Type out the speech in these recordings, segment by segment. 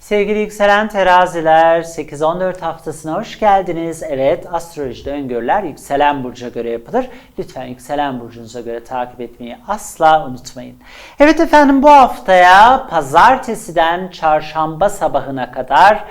Sevgili yükselen teraziler 8-14 haftasına hoş geldiniz. Evet astrolojide öngörüler yükselen burca göre yapılır. Lütfen yükselen burcunuza göre takip etmeyi asla unutmayın. Evet efendim bu haftaya pazartesiden çarşamba sabahına kadar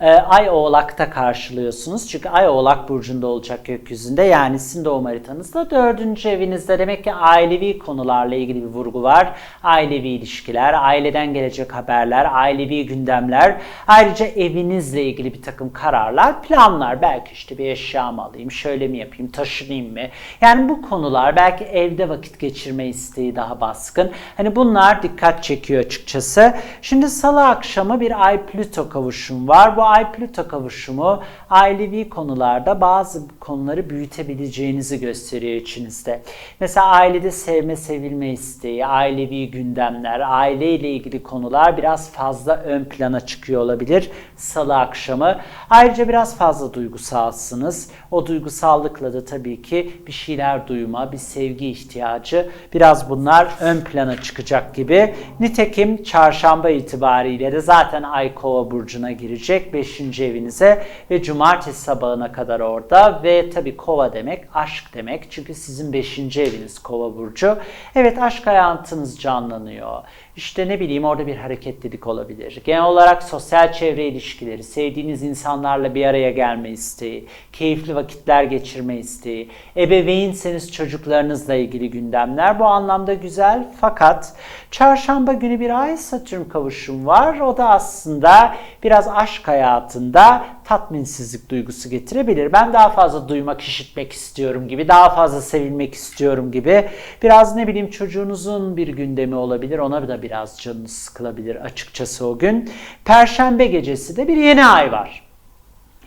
e, Ay Oğlak'ta karşılıyorsunuz. Çünkü Ay Oğlak burcunda olacak gökyüzünde. Yani sizin doğum haritanızda dördüncü evinizde. Demek ki ailevi konularla ilgili bir vurgu var. Ailevi ilişkiler, aileden gelecek haberler, ailevi gündemler. Ayrıca evinizle ilgili bir takım kararlar, planlar. Belki işte bir eşya mı alayım, şöyle mi yapayım, taşınayım mı? Yani bu konular belki evde vakit geçirme isteği daha baskın. Hani bunlar dikkat çekiyor açıkçası. Şimdi salı akşamı bir Ay Plüto kavuşum var. Bu Ay Plüto kavuşumu ailevi konularda bazı konuları büyütebileceğinizi gösteriyor içinizde. Mesela ailede sevme sevilme isteği, ailevi gündemler, aileyle ilgili konular biraz fazla ön plana çıkıyor olabilir salı akşamı. Ayrıca biraz fazla duygusalsınız. O duygusallıkla da tabii ki bir şeyler duyma, bir sevgi ihtiyacı biraz bunlar ön plana çıkacak gibi. Nitekim çarşamba itibariyle de zaten Ay Kova burcuna girecek 5. evinize ve cumartesi sabahına kadar orada ve tabii Kova demek aşk demek. Çünkü sizin 5. eviniz Kova burcu. Evet aşk hayatınız canlanıyor. İşte ne bileyim orada bir hareketlilik olabilir. Genel olarak sosyal çevre ilişkileri, sevdiğiniz insanlarla bir araya gelme isteği, keyifli vakitler geçirme isteği, ebeveynseniz çocuklarınızla ilgili gündemler bu anlamda güzel. Fakat çarşamba günü bir ay satürn kavuşum var. O da aslında biraz aşk hayatında tatminsizlik duygusu getirebilir. Ben daha fazla duymak, işitmek istiyorum gibi, daha fazla sevilmek istiyorum gibi. Biraz ne bileyim çocuğunuzun bir gündemi olabilir. Ona da biraz canınız sıkılabilir açıkçası o gün. Perşembe gecesi de bir yeni ay var.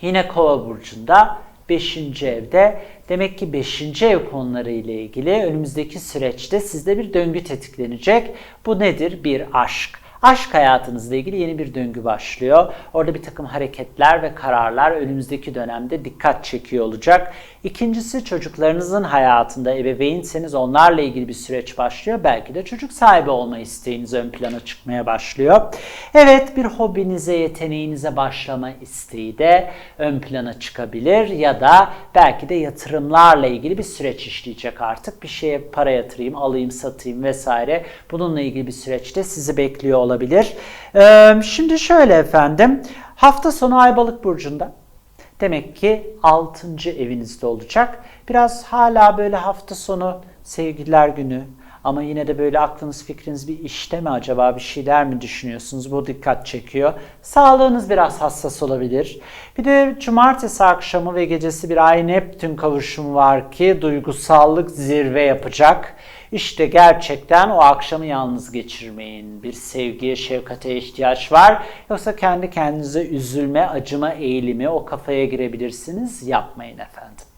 Yine Kova burcunda 5. evde. Demek ki 5. ev konuları ile ilgili önümüzdeki süreçte sizde bir döngü tetiklenecek. Bu nedir? Bir aşk. Aşk hayatınızla ilgili yeni bir döngü başlıyor. Orada bir takım hareketler ve kararlar önümüzdeki dönemde dikkat çekiyor olacak. İkincisi çocuklarınızın hayatında ebeveynseniz onlarla ilgili bir süreç başlıyor. Belki de çocuk sahibi olma isteğiniz ön plana çıkmaya başlıyor. Evet bir hobinize, yeteneğinize başlama isteği de ön plana çıkabilir ya da belki de yatırımlarla ilgili bir süreç işleyecek artık. Bir şeye para yatırayım, alayım, satayım vesaire. Bununla ilgili bir süreçte sizi bekliyor olabilir. Ee, şimdi şöyle efendim, hafta sonu Aybalık Burcu'nda. Demek ki 6. evinizde olacak. Biraz hala böyle hafta sonu sevgililer günü ama yine de böyle aklınız fikriniz bir işte mi acaba bir şeyler mi düşünüyorsunuz? Bu dikkat çekiyor. Sağlığınız biraz hassas olabilir. Bir de cumartesi akşamı ve gecesi bir Ay Neptün kavuşumu var ki duygusallık zirve yapacak. İşte gerçekten o akşamı yalnız geçirmeyin. Bir sevgiye, şefkate ihtiyaç var. Yoksa kendi kendinize üzülme, acıma eğilimi o kafaya girebilirsiniz. Yapmayın efendim.